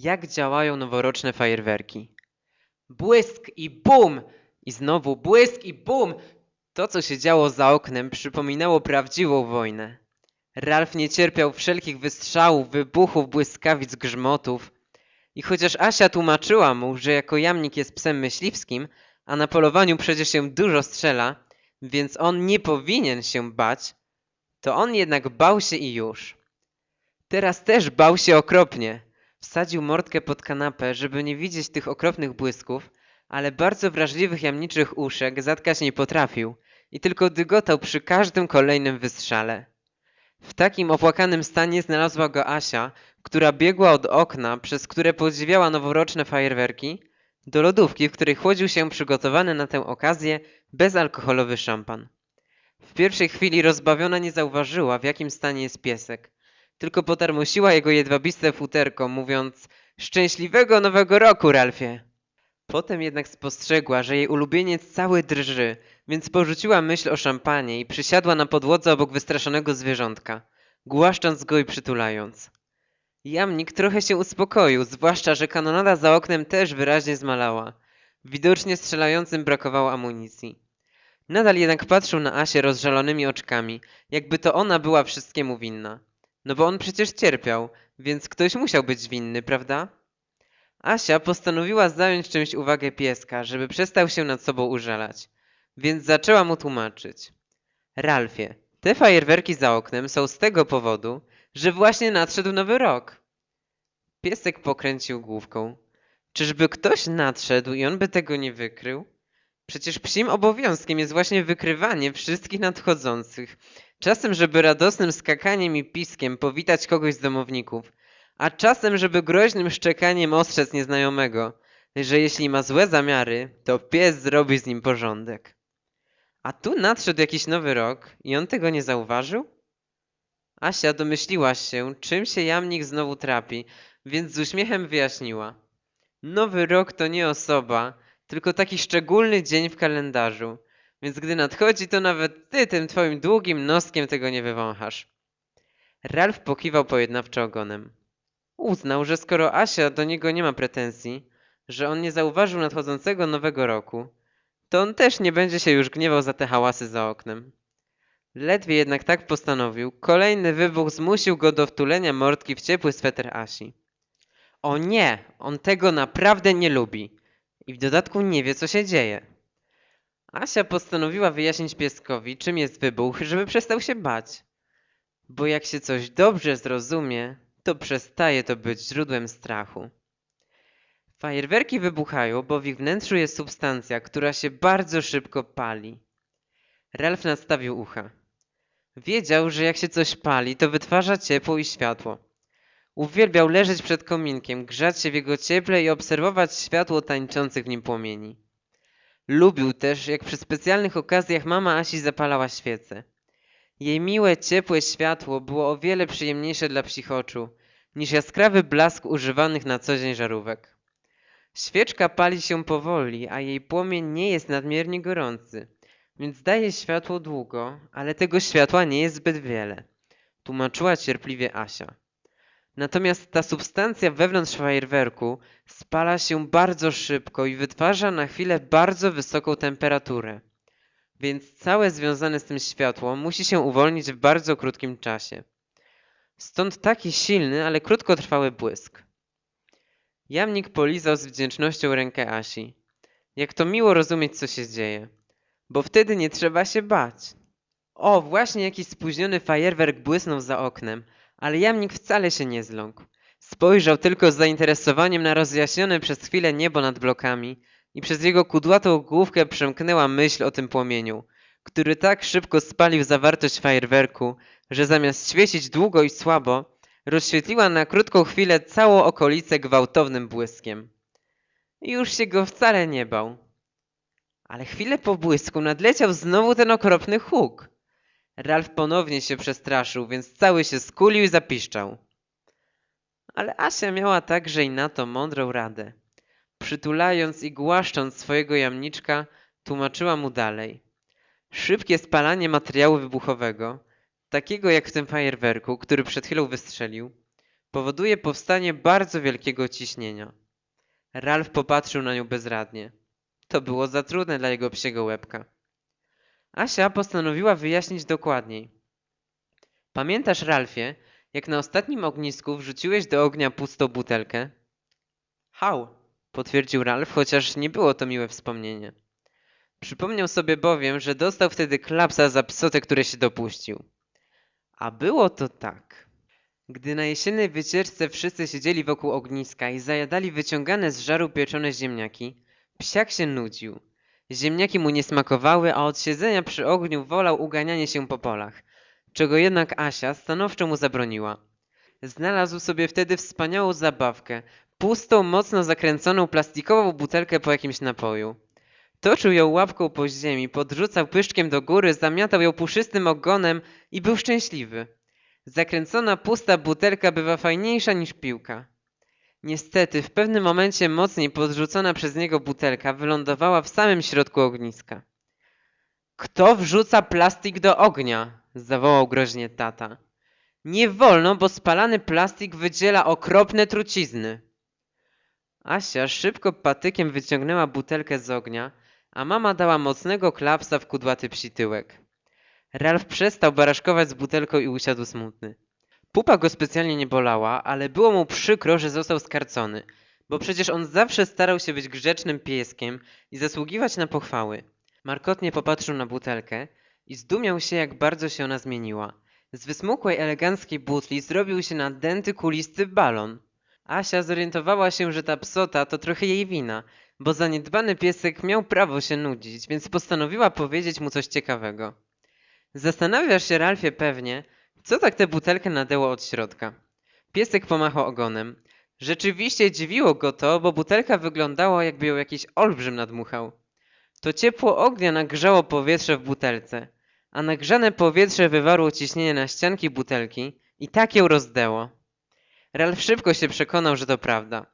Jak działają noworoczne fajerwerki? Błysk i bum! I znowu błysk i bum! To, co się działo za oknem, przypominało prawdziwą wojnę. Ralf nie cierpiał wszelkich wystrzałów, wybuchów, błyskawic, grzmotów. I chociaż Asia tłumaczyła mu, że jako jamnik jest psem myśliwskim, a na polowaniu przecież się dużo strzela, więc on nie powinien się bać, to on jednak bał się i już. Teraz też bał się okropnie. Wsadził mordkę pod kanapę, żeby nie widzieć tych okropnych błysków, ale bardzo wrażliwych jamniczych uszek zatkać nie potrafił i tylko dygotał przy każdym kolejnym wystrzale. W takim opłakanym stanie znalazła go Asia, która biegła od okna, przez które podziwiała noworoczne fajerwerki, do lodówki, w której chłodził się przygotowany na tę okazję bezalkoholowy szampan. W pierwszej chwili rozbawiona nie zauważyła, w jakim stanie jest piesek, tylko potarmosiła jego jedwabiste futerko, mówiąc Szczęśliwego Nowego Roku, Ralfie! Potem jednak spostrzegła, że jej ulubieniec cały drży, więc porzuciła myśl o szampanie i przysiadła na podłodze obok wystraszonego zwierzątka, głaszcząc go i przytulając. Jamnik trochę się uspokoił, zwłaszcza, że kanonada za oknem też wyraźnie zmalała. Widocznie strzelającym brakowało amunicji. Nadal jednak patrzył na Asię rozżalonymi oczkami, jakby to ona była wszystkiemu winna. No bo on przecież cierpiał, więc ktoś musiał być winny, prawda? Asia postanowiła zająć czymś uwagę pieska, żeby przestał się nad sobą użalać, więc zaczęła mu tłumaczyć. Ralfie, te fajerwerki za oknem są z tego powodu, że właśnie nadszedł nowy rok. Piesek pokręcił główką. Czyżby ktoś nadszedł i on by tego nie wykrył? Przecież psim obowiązkiem jest właśnie wykrywanie wszystkich nadchodzących. Czasem, żeby radosnym skakaniem i piskiem powitać kogoś z domowników, a czasem, żeby groźnym szczekaniem ostrzec nieznajomego, że jeśli ma złe zamiary, to pies zrobi z nim porządek. A tu nadszedł jakiś nowy rok i on tego nie zauważył? Asia domyśliła się, czym się jamnik znowu trapi, więc z uśmiechem wyjaśniła. Nowy rok to nie osoba, tylko taki szczególny dzień w kalendarzu, więc gdy nadchodzi, to nawet ty tym twoim długim noskiem tego nie wywąchasz. Ralf pokiwał pojednawczo ogonem. Uznał, że skoro Asia do niego nie ma pretensji, że on nie zauważył nadchodzącego nowego roku, to on też nie będzie się już gniewał za te hałasy za oknem. Ledwie jednak tak postanowił, kolejny wybuch zmusił go do wtulenia mordki w ciepły sweter Asi. O nie, on tego naprawdę nie lubi i w dodatku nie wie, co się dzieje. Asia postanowiła wyjaśnić pieskowi, czym jest wybuch, żeby przestał się bać. Bo jak się coś dobrze zrozumie, to przestaje to być źródłem strachu. Fajerwerki wybuchają, bo w ich wnętrzu jest substancja, która się bardzo szybko pali. Ralf nastawił ucha. Wiedział, że jak się coś pali, to wytwarza ciepło i światło. Uwielbiał leżeć przed kominkiem, grzać się w jego cieple i obserwować światło tańczących w nim płomieni. Lubił też, jak przy specjalnych okazjach mama Asi zapalała świece. Jej miłe, ciepłe światło było o wiele przyjemniejsze dla psich oczu niż jaskrawy blask używanych na co dzień żarówek. Świeczka pali się powoli, a jej płomień nie jest nadmiernie gorący, więc daje światło długo, ale tego światła nie jest zbyt wiele, tłumaczyła cierpliwie Asia. Natomiast ta substancja wewnątrz fajerwerku spala się bardzo szybko i wytwarza na chwilę bardzo wysoką temperaturę. Więc całe związane z tym światło musi się uwolnić w bardzo krótkim czasie. Stąd taki silny, ale krótkotrwały błysk. Jamnik polizał z wdzięcznością rękę Asi. Jak to miło rozumieć, co się dzieje. Bo wtedy nie trzeba się bać. O, właśnie jakiś spóźniony fajerwerk błysnął za oknem, ale jamnik wcale się nie zląkł. Spojrzał tylko z zainteresowaniem na rozjaśnione przez chwilę niebo nad blokami i przez jego kudłatą główkę przemknęła myśl o tym płomieniu, który tak szybko spalił zawartość fajerwerku, że zamiast świecić długo i słabo, rozświetliła na krótką chwilę całą okolicę gwałtownym błyskiem. Już się go wcale nie bał. Ale chwilę po błysku nadleciał znowu ten okropny huk. Ralf ponownie się przestraszył, więc cały się skulił i zapiszczał. Ale Asia miała także i na to mądrą radę. Przytulając i głaszcząc swojego jamniczka, tłumaczyła mu dalej. Szybkie spalanie materiału wybuchowego, takiego jak w tym fajerwerku, który przed chwilą wystrzelił, powoduje powstanie bardzo wielkiego ciśnienia. Ralf popatrzył na nią bezradnie. To było za trudne dla jego psiego łebka. Asia postanowiła wyjaśnić dokładniej. Pamiętasz, Ralfie, jak na ostatnim ognisku wrzuciłeś do ognia pustą butelkę? Hał, potwierdził Ralf, chociaż nie było to miłe wspomnienie. Przypomniał sobie bowiem, że dostał wtedy klapsa za psotę, które się dopuścił. A było to tak. Gdy na jesiennej wycieczce wszyscy siedzieli wokół ogniska i zajadali wyciągane z żaru pieczone ziemniaki, psiak się nudził. Ziemniaki mu nie smakowały, a od siedzenia przy ogniu wolał uganianie się po polach, czego jednak Asia stanowczo mu zabroniła. Znalazł sobie wtedy wspaniałą zabawkę, pustą, mocno zakręconą plastikową butelkę po jakimś napoju. Toczył ją łapką po ziemi, podrzucał pyszczkiem do góry, zamiatał ją puszystym ogonem i był szczęśliwy. Zakręcona pusta butelka bywa fajniejsza niż piłka. Niestety, w pewnym momencie mocniej podrzucona przez niego butelka wylądowała w samym środku ogniska. Kto wrzuca plastik do ognia? zawołał groźnie tata. Nie wolno, bo spalany plastik wydziela okropne trucizny. Asia szybko patykiem wyciągnęła butelkę z ognia, a mama dała mocnego klapsa w kudłaty psi tyłek. Ralf przestał baraszkować z butelką i usiadł smutny. Pupa go specjalnie nie bolała, ale było mu przykro, że został skarcony, bo przecież on zawsze starał się być grzecznym pieskiem i zasługiwać na pochwały. Markotnie popatrzył na butelkę i zdumiał się, jak bardzo się ona zmieniła. Z wysmukłej, eleganckiej butli zrobił się nadęty, kulisty balon. Asia zorientowała się, że ta psota to trochę jej wina, bo zaniedbany piesek miał prawo się nudzić, więc postanowiła powiedzieć mu coś ciekawego. Zastanawiasz się, Ralfie, pewnie, co tak tę butelkę nadęło od środka. Piesek pomachał ogonem. Rzeczywiście dziwiło go to, bo butelka wyglądała, jakby ją jakiś olbrzym nadmuchał. To ciepło ognia nagrzało powietrze w butelce, a nagrzane powietrze wywarło ciśnienie na ścianki butelki i tak ją rozdęło. Ralf szybko się przekonał, że to prawda.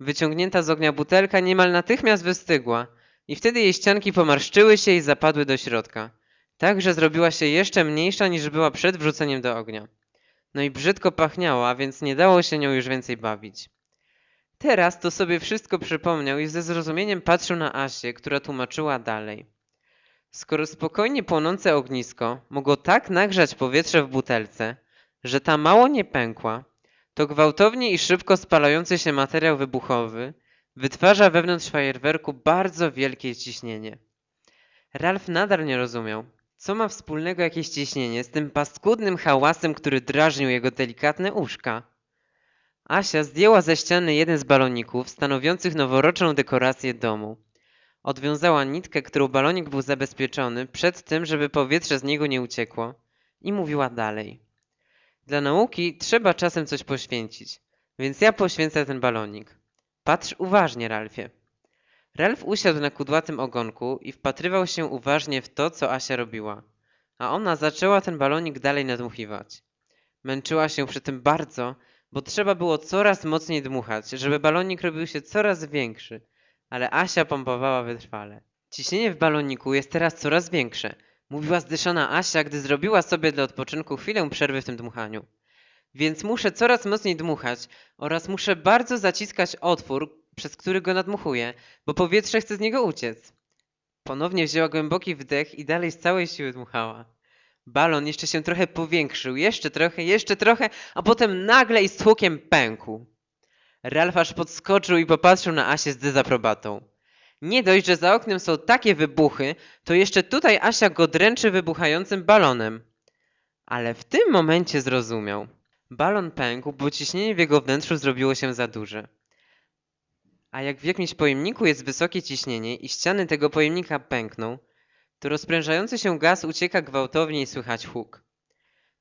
Wyciągnięta z ognia butelka niemal natychmiast wystygła i wtedy jej ścianki pomarszczyły się i zapadły do środka. Tak, że zrobiła się jeszcze mniejsza niż była przed wrzuceniem do ognia. No i brzydko pachniała, więc nie dało się nią już więcej bawić. Teraz to sobie wszystko przypomniał i ze zrozumieniem patrzył na Asię, która tłumaczyła dalej. Skoro spokojnie płonące ognisko mogło tak nagrzać powietrze w butelce, że ta mało nie pękła, to gwałtownie i szybko spalający się materiał wybuchowy wytwarza wewnątrz fajerwerku bardzo wielkie ciśnienie. Ralf nadal nie rozumiał, co ma wspólnego jakieś ciśnienie z tym paskudnym hałasem, który drażnił jego delikatne uszka. Asia zdjęła ze ściany jeden z baloników stanowiących noworoczną dekorację domu. Odwiązała nitkę, którą balonik był zabezpieczony przed tym, żeby powietrze z niego nie uciekło i mówiła dalej. Dla nauki trzeba czasem coś poświęcić, więc ja poświęcę ten balonik. Patrz uważnie, Ralfie. Ralf usiadł na kudłatym ogonku i wpatrywał się uważnie w to, co Asia robiła, a ona zaczęła ten balonik dalej nadmuchiwać. Męczyła się przy tym bardzo, bo trzeba było coraz mocniej dmuchać, żeby balonik robił się coraz większy, ale Asia pompowała wytrwale. Ciśnienie w baloniku jest teraz coraz większe, mówiła zdyszana Asia, gdy zrobiła sobie dla odpoczynku chwilę przerwy w tym dmuchaniu. Więc muszę coraz mocniej dmuchać oraz muszę bardzo zaciskać otwór, przez który go nadmuchuję, bo powietrze chce z niego uciec. Ponownie wzięła głęboki wdech i dalej z całej siły dmuchała. Balon jeszcze się trochę powiększył, jeszcze trochę, jeszcze trochę, a potem nagle i z hukiem pękł. Ralf aż podskoczył i popatrzył na Asię z dezaprobatą. Nie dość, że za oknem są takie wybuchy, to jeszcze tutaj Asia go dręczy wybuchającym balonem. Ale w tym momencie zrozumiał. Balon pękł, bo ciśnienie w jego wnętrzu zrobiło się za duże. A jak w jakimś pojemniku jest wysokie ciśnienie i ściany tego pojemnika pękną, to rozprężający się gaz ucieka gwałtownie i słychać huk.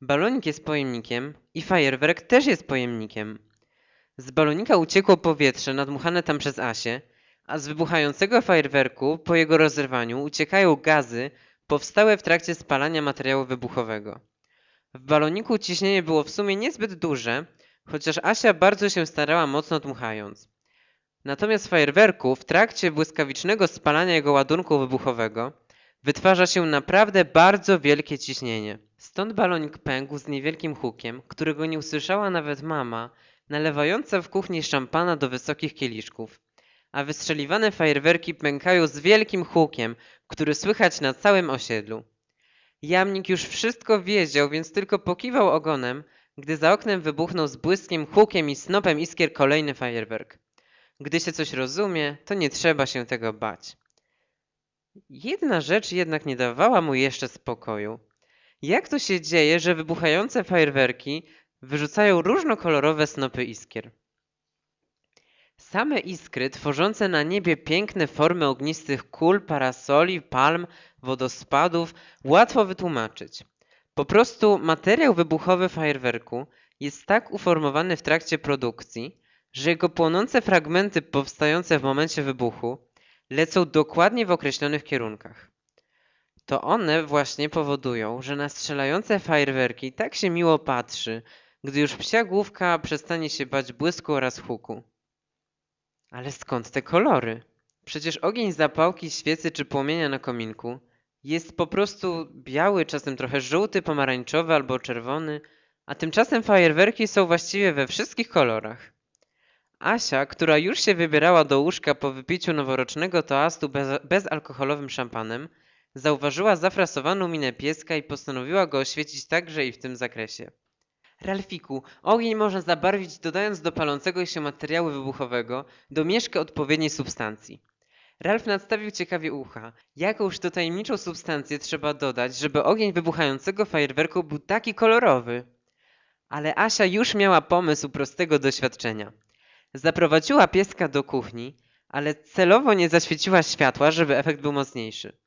Balonik jest pojemnikiem i fajerwerk też jest pojemnikiem. Z balonika uciekło powietrze nadmuchane tam przez Asię, a z wybuchającego fajerwerku po jego rozerwaniu uciekają gazy powstałe w trakcie spalania materiału wybuchowego. W baloniku ciśnienie było w sumie niezbyt duże, chociaż Asia bardzo się starała mocno dmuchając. Natomiast fajerwerku w trakcie błyskawicznego spalania jego ładunku wybuchowego wytwarza się naprawdę bardzo wielkie ciśnienie. Stąd balonik pękł z niewielkim hukiem, którego nie usłyszała nawet mama, nalewająca w kuchni szampana do wysokich kieliszków, a wystrzeliwane fajerwerki pękają z wielkim hukiem, który słychać na całym osiedlu. Jamnik już wszystko wiedział, więc tylko pokiwał ogonem, gdy za oknem wybuchnął z błyskiem, hukiem i snopem iskier kolejny fajerwerk. Gdy się coś rozumie, to nie trzeba się tego bać. Jedna rzecz jednak nie dawała mu jeszcze spokoju. Jak to się dzieje, że wybuchające fajerwerki wyrzucają różnokolorowe snopy iskier? Same iskry, tworzące na niebie piękne formy ognistych kul, parasoli, palm, wodospadów, łatwo wytłumaczyć. Po prostu materiał wybuchowy fajerwerku jest tak uformowany w trakcie produkcji, że jego płonące fragmenty powstające w momencie wybuchu lecą dokładnie w określonych kierunkach. To one właśnie powodują, że na strzelające fajerwerki tak się miło patrzy, gdy już psia główka przestanie się bać błysku oraz huku. Ale skąd te kolory? Przecież ogień zapałki, świecy czy płomienia na kominku jest po prostu biały, czasem trochę żółty, pomarańczowy albo czerwony, a tymczasem fajerwerki są właściwie we wszystkich kolorach. Asia, która już się wybierała do łóżka po wypiciu noworocznego toastu bez, bezalkoholowym szampanem, zauważyła zafrasowaną minę pieska i postanowiła go oświecić także i w tym zakresie. Ralfiku, ogień można zabarwić dodając do palącego się materiału wybuchowego domieszkę odpowiedniej substancji. Ralf nadstawił ciekawie ucha. Jakąż to tajemniczą substancję trzeba dodać, żeby ogień wybuchającego fajerwerku był taki kolorowy? Ale Asia już miała pomysł prostego doświadczenia. Zaprowadziła pieska do kuchni, ale celowo nie zaświeciła światła, żeby efekt był mocniejszy.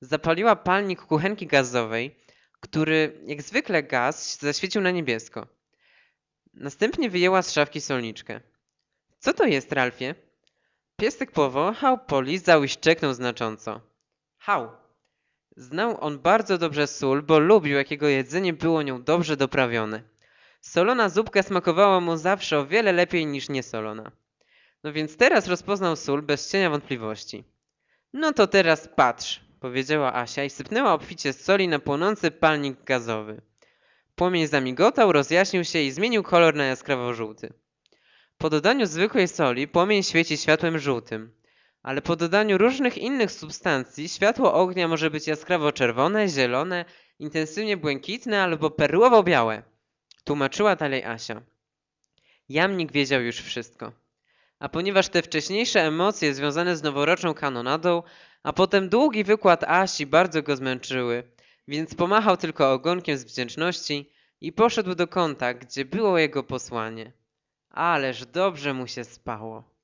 Zapaliła palnik kuchenki gazowej, który, jak zwykle gaz, zaświecił na niebiesko. Następnie wyjęła z szafki solniczkę. Co to jest, Ralfie? Piesek powąchał, polizał i szczeknął znacząco. Hał! Znał on bardzo dobrze sól, bo lubił, jak jego jedzenie było nią dobrze doprawione. Solona zupka smakowała mu zawsze o wiele lepiej niż niesolona. No więc teraz rozpoznał sól bez cienia wątpliwości. No to teraz patrz, powiedziała Asia i sypnęła obficie soli na płonący palnik gazowy. Płomień zamigotał, rozjaśnił się i zmienił kolor na jaskrawo żółty. Po dodaniu zwykłej soli płomień świeci światłem żółtym, ale po dodaniu różnych innych substancji światło ognia może być jaskrawo czerwone, zielone, intensywnie błękitne albo perłowo-białe. Tłumaczyła dalej Asia. Jamnik wiedział już wszystko. A ponieważ te wcześniejsze emocje związane z noworoczną kanonadą, a potem długi wykład Asi bardzo go zmęczyły, więc pomachał tylko ogonkiem z wdzięczności i poszedł do kąta, gdzie było jego posłanie. Ależ dobrze mu się spało.